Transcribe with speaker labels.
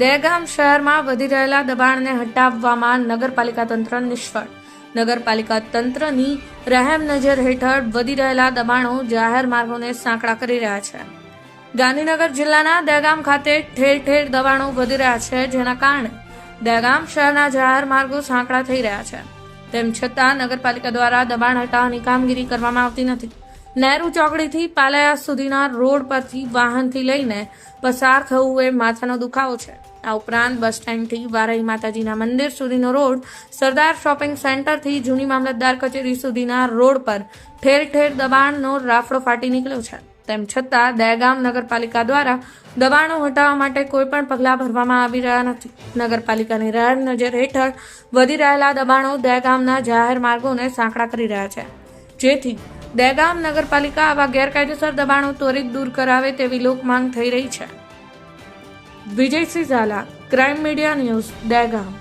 Speaker 1: દહેગામ શહેરમાં વધી રહેલા દબાણને હટાવવામાં નગરપાલિકા તંત્ર નિષ્ફળ. નગરપાલિકા તંત્રની રહેમ નજર હેઠળ વધી રહેલા દબાણો જાહેર માર્ગોને સાંકડા કરી રહ્યા છે. ગાંધીનગર જિલ્લાના દહેગામ ખાતે ઠેર ઠેર દબાણો વધી રહ્યા છે, જેના કારણે દહેગામ શહેરના જાહેર માર્ગો સાંકડા થઈ રહ્યા છે. તેમ છતાં નગરપાલિકા દ્વારા દબાણ હટાવવાની કામગીરી કરવામાં આવતી નથી. નહેરુ ચોકડીથી પાલયા સુધીના રોડ પરથી વાહનથી લઈને પસાર થવું એ માથાનો દુખાવો છે. આ ઉપરાંત બસ સ્ટેન્ડથી વારાઈ માતાજીના મંદિર સુધીનો રોડ, સરદાર શોપિંગ સેન્ટરથી જૂની મામલતદાર કચેરી સુધીના રોડ પર ઠેર ઠેર દબાણનો રાફડો ફાટી નીકળ્યો છે. તેમ છતાં દહેગામ નગરપાલિકા દ્વારા દબાણો હટાવવા માટે કોઈ પણ પગલાં ભરવામાં આવી રહ્યા નથી. નગરપાલિકાની રાડ નજર હેઠળ વધી રહેલા દબાણો દહેગામના જાહેર માર્ગોને સાંકડા કરી રહ્યા છે. જેથી દહેગામ નગરપાલિકા આવા ગેરકાયદેસર દબાણો ત્વરિત દૂર કરાવે તેવી લોક માંગ થઈ રહી છે. Vijaysinh Zala crime media news Dehgam.